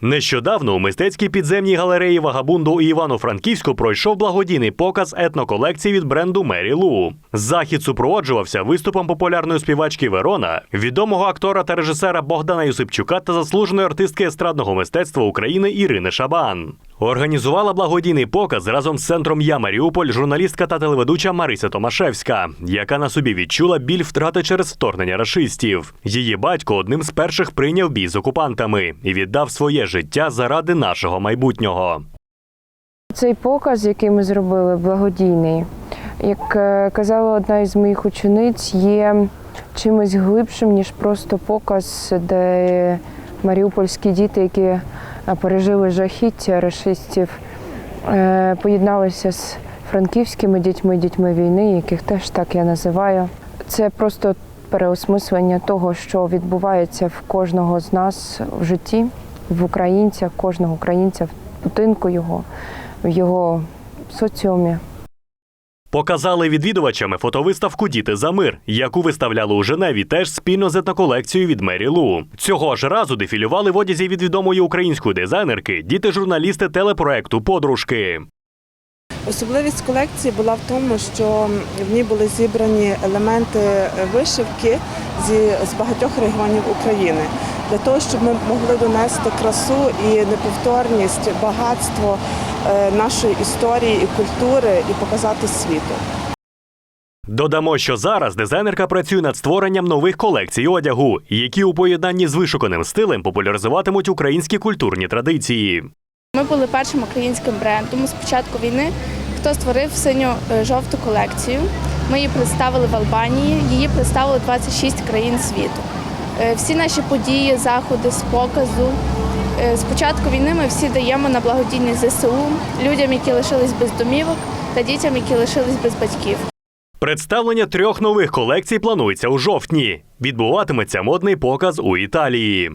Нещодавно у мистецькій підземній галереї Вагабунду у Івано-Франківську пройшов благодійний показ етноколекції від бренду Мері Лу. Захід супроводжувався виступом популярної співачки Верона, відомого актора та режисера Богдана Юсипчука та заслуженої артистки естрадного мистецтва України Ірини Шабан. Організувала благодійний показ разом з центром Я Маріуполь журналістка та телеведуча Марися Томашевська, яка на собі відчула біль втрати через вторгнення рашистів. Її батько одним з перших прийняв бій з окупантами і віддав своє життя заради нашого майбутнього. Цей показ, який ми зробили, благодійний, як е, казала одна із моїх учениць, є чимось глибшим, ніж просто показ, де маріупольські діти, які пережили жахіття рашистів, е, поєдналися з франківськими дітьми, дітьми війни, яких теж так я називаю. Це просто переосмислення того, що відбувається в кожного з нас в житті, в українця, кожного українця в будинку його, в його соціумі. Показали відвідувачами фотовиставку Діти за мир, яку виставляли у Женеві теж спільно з етноколекцією від Мері Лу. Цього ж разу дефілювали в одязі від відомої української дизайнерки діти-журналісти телепроекту Подружки. Особливість колекції була в тому, що в ній були зібрані елементи вишивки з багатьох регіонів України для того, щоб ми могли донести красу і неповторність, багатство нашої історії і культури і показати світу. Додамо, що зараз дизайнерка працює над створенням нових колекцій одягу, які у поєднанні з вишуканим стилем популяризуватимуть українські культурні традиції. Ми були першим українським брендом з початку війни, хто створив синьо-жовту колекцію. Ми її представили в Албанії. Її представили 26 країн світу. Е, Всі наші події, заходи з показу. Е, З початку війни ми всі даємо на благодійність ЗСУ людям, які лишились без домівок, та дітям, які лишились без батьків. Представлення трьох нових колекцій планується у жовтні. Відбуватиметься модний показ у Італії.